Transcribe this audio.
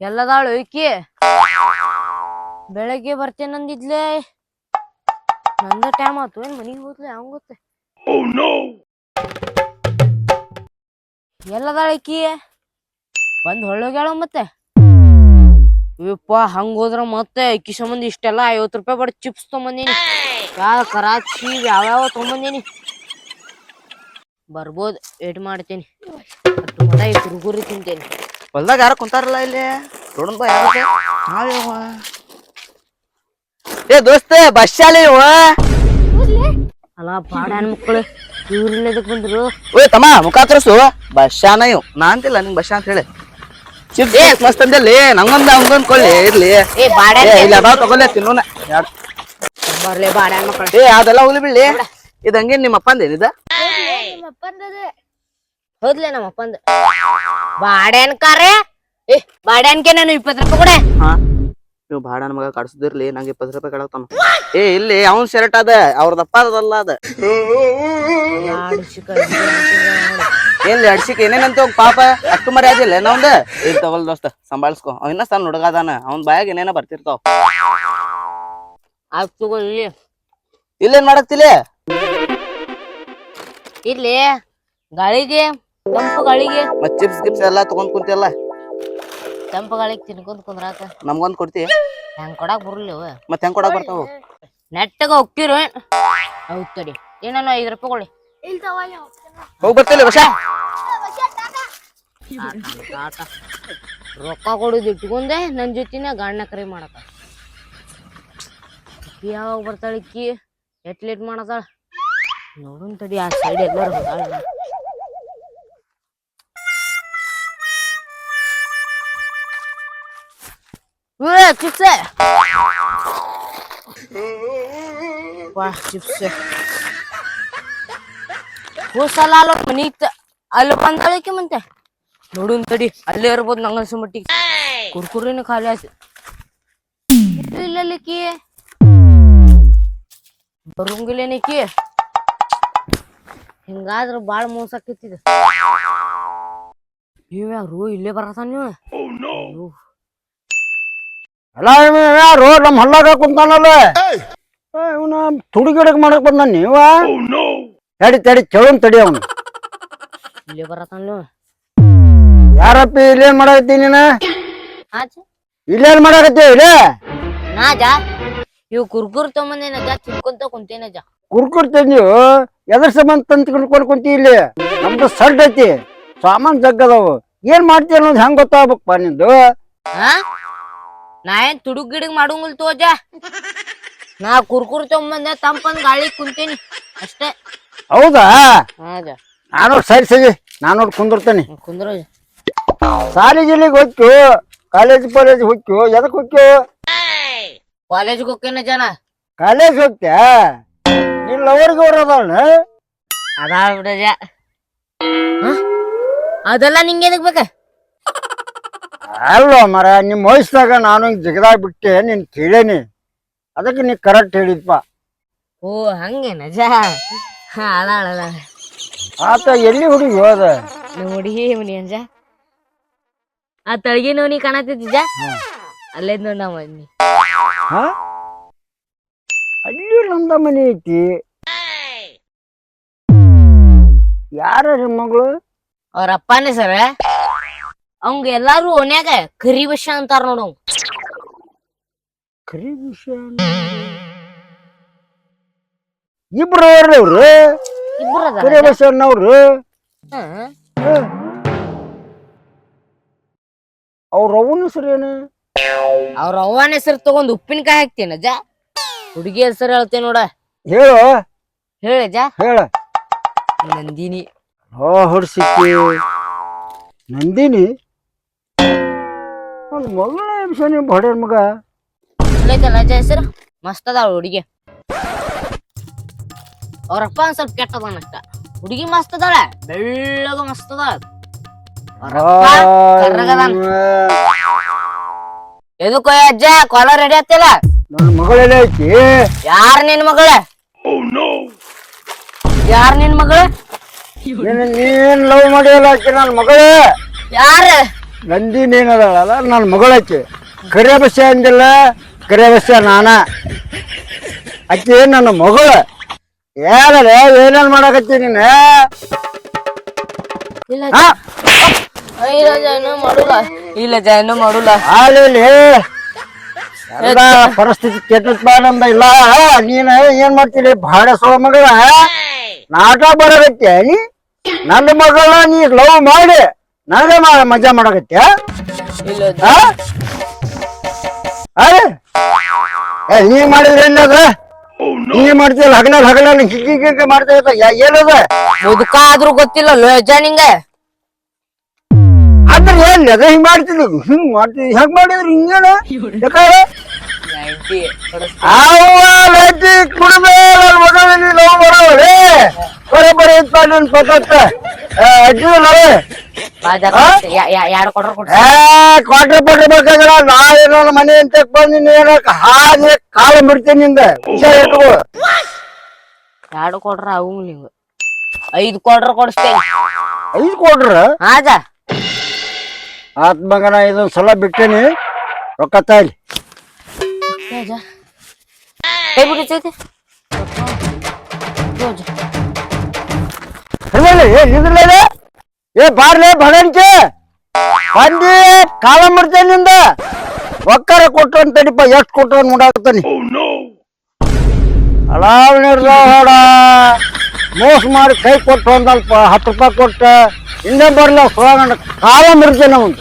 ಎಲ್ಲದಾಳು ಈಕಿ? ಬೆಳಗ್ಗೆ ಬರ್ತೇನಂದಿದ್ಲೆ ನಂದ ಟೈಮ್ ಆತು ಏನ್ ಮನಿಗ್ ಹೋದ್ಲೆ? ಅವಂಗ ಗೊತ್ತೆ? ಎಲ್ಲದಾಳ ಈಕಿ? ಬಂದ್ ಹೊಳ್ಳೋಗ್ಯಾಳ ಮತ್ತೆ? ಯಪ್ಪ ಹಂಗ ಹೋದ್ರ ಮತ್ತೆ ಈಕಿ ಸಂಬಂಧ ಇಷ್ಟೆಲ್ಲ ಐವತ್ ರೂಪಾಯಿ ಬಡ ಚಿಪ್ಸ್ ತೊಗೊಂಬಂದಿನಿ. ಯಾವ ಕರಾಚಿ ಯಾವ್ಯಾವ ತೊಗೊಂಬಂದಿನಿ. ಬರ್ಬೋದು ವೇಟ್ ಮಾಡ್ತೀನಿ. ಕುರುಗುರಿ ತಿಂತೇನಿ. ಹೊಲ್ದಾಗ ಯಾರ ಕುಂತಾರಲ್ಲ ಇಲ್ಲಿ? ನೋಡ ಬಾ ಯಾರ? ನಾವ್ಯವ ಏ ದೋಸ್ತ ಬಸ್ ಶಾಲೆ ಇವ ಅಲ್ಲ ಬಾಡ ಮಕ್ಕಳು ಇವ್ರಿಲ್ಲ ಬಂದ್ರು? ಓಯ್ ತಮ್ಮ ಮುಖ ತೋರ್ಸು ಬಸ್ಸಾನ ಇವ್. ನಾ ಅಂತಿಲ್ಲ ನಿಂಗ್ ಬಸ್ ಅಂತ ಹೇಳಿ. ಚಿಪ್. ಏ ಮಸ್ತ್ ಅಂದಲ್ಲಿ ನಂಗೊಂದ ಹಂಗೊಂದ್ ಕೊಳ್ಳಿ ಇರ್ಲಿ. ಏ ಬಾಡ ಏ ಇಲ್ಲ ಅದಾವ ತಗೊಳ್ಳೆ ತಿನ್ನೋಣ ಯಾಡ್- ಬರ್ಲೆ ಬಾಡ ಮಕ್ಕಳು ಏ ಅದೆಲ್ಲ ಹೋಗ್ಲಿ ಬಿಡ್ಲಿ? ಇದ್ ಹಂಗೇನ್ ನಿಮ್ಮ ಅಪ್ಪಂದ ಏನಿದ ಹೋದ್ಲೆ ನಮ್ಮ ಅಪ್ಪಂದ ಬಾಡ್ಯಾನ್ ಕಾರೆ? ಏ ಬಾಡ್ಯಾನ್ಕೆ ನಾನು ಇಪ್ಪತ್ತು ರೂಪಾಯಿ ಕೊಡೆ. ಹಾ? ನೀವು ಭಾಡ ಮಗ ಕಾಡ್ಸುದಿರ್ಲಿ ನಂಗೆ ಇಪ್ಪತ್ತು ರೂಪಾಯಿ ಕಳತಾನ ಏ ಇಲ್ಲಿ ಅವನ್ ಶರ್ಟ್ ಅದ ಅವ್ರದಪ್ಪ ಅದಲ್ಲ ಅದ. ಏನ್ ಅಡ್ಸಿಕ್ ಏನೇನಂತ ಹೋಗ್ ಪಾಪ ಅಷ್ಟು ಮರ್ಯಾದಿಲ್ಲ ನಾವಂದ ಏನ್ ತಗೊಲ್ ದೋಸ್ತ ಸಂಭಾಳ್ಸ್ಕೊ. ಅವ ಇನ್ನ ಸಣ್ಣ ಹುಡುಗ ಅದಾನ ಅವ್ನ ಬಾಯಾಗ ಏನೇನ ಬರ್ತಿರ್ತಾವ. ಆಯ್ತು ತಗೋ ಇಲ್ಲಿ. ಇಲ್ಲೇನ್ ಮಾಡಕ್ತಿಲ್ಲ ಇಲ್ಲಿ ಗಾಳಿಗೆ ತಂಪು ಗಾಳಿಗೆ ಮತ್ ಚಿಪ್ಸ್ ಗಿಪ್ಸ್ ಎಲ್ಲಾ ತಗೊಂಡ್ ಕುಂತಿಯಲ್ಲ? ತಂಪು ಗಾಳಿಗೆ ತಿನ್ಕೊಂತ ಕುಂದ್ರಾಕ? ನಮ್ಗೊಂದ್ ಕೊಡ್ತಿ? ಹೆಂಗ್ ಕೊಡಾಕ್ ಬರ್ಲಿ ಅವ ಮತ್ ಹೆಂಗ್ ಕೊಡಕ್ ಬರ್ತಾವ? ನೆಟ್ಟಗ ಹೋಗ್ತಿರು. ಹೌದ್ ತಡಿ. ಏನೇನೋ ಐದು ರೂಪಾಯಿ ಕೊಡಿ. ಹೋಗ್ ಬರ್ತಿಲ್ಲ ಬಸ ರೊಕ್ಕ ಕೊಡೋದು ಇಟ್ಕೊಂಡೆ ನನ್ ಜೊತಿನ ಗಾಡ್ನ ಕರೆ ಮಾಡಕ. ಯಾವಾಗ ಬರ್ತಾಳಿಕ್ಕಿ ಎಟ್ ಲೇಟ್ ಮಾಡತಾಳ? ನೋಡುನ್ ತಡಿ ಆ ಸೈಡ್ ಎಲ್ಲರೂ ಹೋದಾಳ ಚಿಪ್ಸ್ ವಾ ಚಿಪ್ಸ್ ಹೋಸಲ ಅಲ್ಲ ಮನಿ ಇತ್ತ ಅಲ್ಲಿ ಬಂದಳಕ್ಕೆ ಮಂತೆ ನೋಡುನ್ ತಡಿ ಅಲ್ಲೇ ಇರ್ಬೋದು ನಂಗ ಮಟ್ಟಿ ಮಟ್ಟಿಗೆ ಕುರ್ಕುರಿನ ಖಾಲಿ ಆಯ್ತು ಇಲ್ಲಲ್ಲಿಕ್ಕಿ ಬರುಂಗಿಲ್ಲೇನಿಕ್ಕಿ ಹಿಂಗಾದ್ರ ಬಾಳ ಮೋಸ ಆಕೈತಿದ ನೀವ್ಯಾರು ಇಲ್ಲೇ ಬರತಾನ ನೀವು. ಅಲ್ಲ ಯಾರು ನಮ್ಮ ಹಲ್ಲಾಗ ಕುಂತಾನಲ್ಲ? ಇವನ ತುಡಿ ಗಿಡಕ್ ಮಾಡಕ್ ಬಂದ ನೀವ? ತಡಿ ತಡಿ ಚಳುನ್ ತಡಿ ಅವನು. ಇಲ್ಲಿ ಬರತಾನ ನೀವು ಯಾರಪ್ಪಿ ಇಲ್ಲೇನ್ ಮಾಡಕತ್ತಿ ನೀನ? ಇಲ್ಲೇನ್ ಮಾಡಕತ್ತಿ ಇಲ್ಲೇ? ನಾ ಜಾ. ಇವ್ ಕುರ್ಕುರ್ ತೊಗೊಂಬಂದೇನ ಜಾ ತಿನ್ಕೊಂತ ಕುಂತೇನ ಜಾ. ಕುರ್ಕುರ್ ತಂದೀವು ಎದ್ರ ಸಂಬಂಧ ತಂದ್ಕೊಂಡ್ ಕುಂತಿ ಇಲ್ಲಿ? ನಮ್ದು ಸಡ್ ಐತಿ ಸಾಮಾನ್ ಜಗ್ಗದವು. ಏನ್ ಮಾಡ್ತೀಯ ಅನ್ನೋದು ಹೆಂಗ್ ಗೊತ್ತಾಗ್ಬೇಕಪ್ಪ ನಿಂದು? ಹಾ ನಾ ಏನ್ ತುಡುಗ್ ಗಿಡಗ್ ಮಾಡಂಗಿಲ್ ತೋಜ. ನಾ ಕುರ್ಕುರ್ ತೊಗೊಂಬಂದೆ ತಂಪಂದ್ ಗಾಳಿ ಕುಂತೀನಿ. ಅಷ್ಟೇ. ಹೌದಾ? ಹಾಜ ನಾನು ಸರಿ ಸರಿ ನಾನು ಕುಂದಿರ್ತೇನೆ. ಕುಂದ್ರ. ಸಾಲಿ ಗಿಲಿಗೆ ಹೋಗ್ತು ಕಾಲೇಜ್ ಕಾಲೇಜ್ ಹೋಗ್ತು ಎದಕ್ ಹೋಗ್ತು ಕಾಲೇಜ್ ಹೋಗ್ತೇನೆ ಜನ? ಕಾಲೇಜ್ ಹೋಗ್ತ್ಯಾ ನಿನ್ ಲವರ್ಗೆ ಅವ್ರದವಳ ಅದಾ ಬಿಡಜ ಅದೆಲ್ಲ ನಿಂಗೆ ಬೇಕ? ಅಲ್ವ ಮರ ನಿಮ್ಮ ವಯಸ್ಸಾಗ ನಾನು ಜಿಗದಾಗ ಬಿಟ್ಟೆ ನೀನ್ ಕೇಳೇನಿ. ಅದಕ್ಕೆ ನೀ ಕರೆಕ್ಟ್ ಹೇಳಿದ್ಪ. ಓ ಹಂಗೆ ನಜ? ಅಳ ಅಳ ಆತ ಎಲ್ಲಿ ಹುಡುಗಿ ಹೋದ? ನಮ್ಮ ಹುಡುಗಿ ಮನಿ ಅಂಜ. ಆ ತಳಗಿ ನೋನಿ ಕಾಣತೈತಿ ಜಾ ಅಲ್ಲೇ ನೋಡ್ ಮನಿ ಹಾ? ಅಲ್ಲಿ ನಮ್ದ ಮನೆ ಐತಿ. ಯಾರ ಮಗಳು ಅವ್ರ ಅಪ್ಪನೇ ಸರ. ಅವಂಗ ಎಲ್ಲಾರು ಓನ್ಯಾಗ ಕರಿ ವಿಷ ಅಂತಾರ ನೋಡು. ಕರಿ ವಿಷಯ ಇಬ್ರು ಅವ್ರಿ ಅವ್ರು? ಇಬ್ರು ಕರಿ ಅದಾರ. ಅವ್ರ? ಅವನ ಹೆಸರೇನು ಅವ್ರ ಅವ್ವನ ಹೆಸರು ತಗೊಂಡ್ ಉಪ್ಪಿನಕಾಯಿ ಹಾಕ್ತೇನ ಅಜ್ಜ. ಹುಡುಗಿ ಹೆಸರು ಹೇಳ್ತೇನೆ ನೋಡ. ಹೇಳು. ಹೇಳ ಜಾ ಹೇಳ. ನಂದಿನಿ. ಹೋ ಹೊಡ್ಸಿಕ್ಕಿ. ನಂದಿನಿ? ಅವ್ನ ಮಗಳ ಎಬ್ಸನಿ ಬಡೇರ್ ಮಗ. ಚಲೈತಲ್ಲ ಅಜ್ಜ ಹೆಸರು ಮಸ್ತ್ ಅದಾಳ ಹುಡುಗಿ. ಅವ್ರಪ್ಪ ಒಂದ್ ಸ್ವಲ್ಪ ಕೆಟ್ಟ ಅಷ್ಟ ಹುಡುಗಿ ಮಸ್ತ್ ಅದಾಳ ಬೆಳ್ಳಗ ಮಸ್ತ್ ಅದಾಳ. ಎದಕ್ಕೋ ಅಜ್ಜ ಕೊಲ ರೆಡಿ ಆಗ್ತಿಲ್ಲ? ನನ್ನ ಮಗಳೆಲ್ಲ ಐತಿ? ಯಾರ್ ನಿನ್ ಮಗಳ? ಯಾರ್ ನಿನ್ ಮಗಳ? ನೀನ್ ಲವ್ ಮಾಡಿಯಲ್ಲ ನನ್ನ ಮಗಳೇ. ಯಾರ? ನಂದಿನಿ ಏನದಲ್ಲ ನನ್ನ ಮಗಳಾಕಿ ಕರೆ ಬಸ್ಸೆ ಅಂದಿಲ್ಲ ಕರೆ ಬಸ್ಸೆ ನಾನ. ಆಕಿ ನನ್ನ ಮಗಳು. ಏನಲ್ಲ ಏನೇನ್ ಮಾಡಕತ್ತಿ ನೀನು? ಇಲ್ಲ ಹಾ ಇಲ್ಲ ಜಾಯ್ನ ಮಾಡುಲ್ಲ. ಇಲ್ಲ ಜಾಯ್ನ ಮಾಡುಲ್ಲ. ಎಲ್ಲ ಪರಿಸ್ಥಿತಿ ಕೆಟ್ಟದ್ ಬಾಳಂದ ಇಲ್ಲ. ನೀನ್ ಏನ್ ಮಾಡ್ತೀರಿ? ಭಾಳ ಸೋ ಮಗಳ. ನಾಟ ಬರಕತ್ಯ ನೀ? ನನ್ನ ಮಗಳ ನೀ ಲವ್ ಮಾಡಿ. ನನಗೆ ಮಜಾ ಮಾಡಕತ್ಯ ಆ? ಏ, ನೀ ಮಾಡಿದ್ರೆ ಏನದ ನೀ ಮಾಡ್ತೀಯಲ್ಲ ಹಗಲಲ್ಲಿ ಹಗಲಲ್ಲಿ ಹಿಗ್ಗಿ ಹಿಗ್ಗಿ ಮಾಡ್ತಾ ಇರ್ತ ಏನದ? ಮುದುಕ ಆದ್ರೂ ಗೊತ್ತಿಲ್ಲ ಲೋಜ ನಿಂಗೆ? ಅಂದ್ರೆ ಏನ್ ಅದ ಹಿಂಗ್ ಮಾಡ್ತಿದ್ವಿ ಹಿಂಗ್ ಮಾಡ್ತಿದ್ವಿ ಹೆಂಗ್ ಮಾಡಿದ್ರು? ಹಿಂಗೇನ? ಯಾಕಂದ್ರೆ ಅವ್ವ ಲೈಟಿ ಕುಡ್ದೆ ಬರೀ ಇತ್ತ ಅಡ್ಡಿಲ್ಲವೇ ಎರಡು ಕೊಟ್ರ ಕೊಡ್ರಿ ಏ ಕ್ವಾಟ್ರ್ ಪಟ್ರ್ ಬೇಕಾಗಿಲ್ಲ ನಾವೇನೋ ನಮ್ಮ ಮನೆ ಅಂತ ಬಂದಿನಿ ಏನಕ್ಕ ಹಾಗೆ ಕಾಲು ಬಿಡ್ತೀನಿ ನಿಂದ ಹುಷಾರ್ ಇಟ್ಕೋ ಎರಡು ಕೊಟ್ರ ಅವಂಗ್ ನಿಂಗ ಐದು ಕೊಟ್ರ ಕೊಡಿಸ್ತೇನೆ ಐದು ಕೊಡ್ರ ಹಾಜ ಆತ್ ಮಗನ ಇದೊಂದ್ ಸಲ ಬಿಟ್ಟೇನಿ ರೊಕ್ಕ ತಾಯಿಲಿ ಕೈ ಬಿಡಿಸೈತಿ ಹಂಗಲ್ಲ ಏ ನಿಂದ್ರಲ್ಲ ಏ ಬಾರ್ಲೆ ಬಡಂಚೆ ಬಂದಿ ಕಾಲ ಮಾಡ್ತೇನೆ ನಿಂದ ಒಕ್ಕರೆ ಕೊಟ್ಟು ಅಂತ ತಡಿಪ ಎಷ್ಟು ಕೊಟ್ಟು ನೋಡಾಕತ್ತಾನಿ ಅಲಾವ್ ನಿರ್ಧಾರ ಮೋಸ ಮಾಡಿ ಕೈ ಕೊಟ್ಟು ಒಂದಲ್ಪ ಹತ್ತು ರೂಪಾಯಿ ಕೊಟ್ಟ ಹಿಂದೆ ಬರ್ಲ ಸೋಗಂಡ ಕಾಲ ಮುರಿತೇನೆ ಅವನು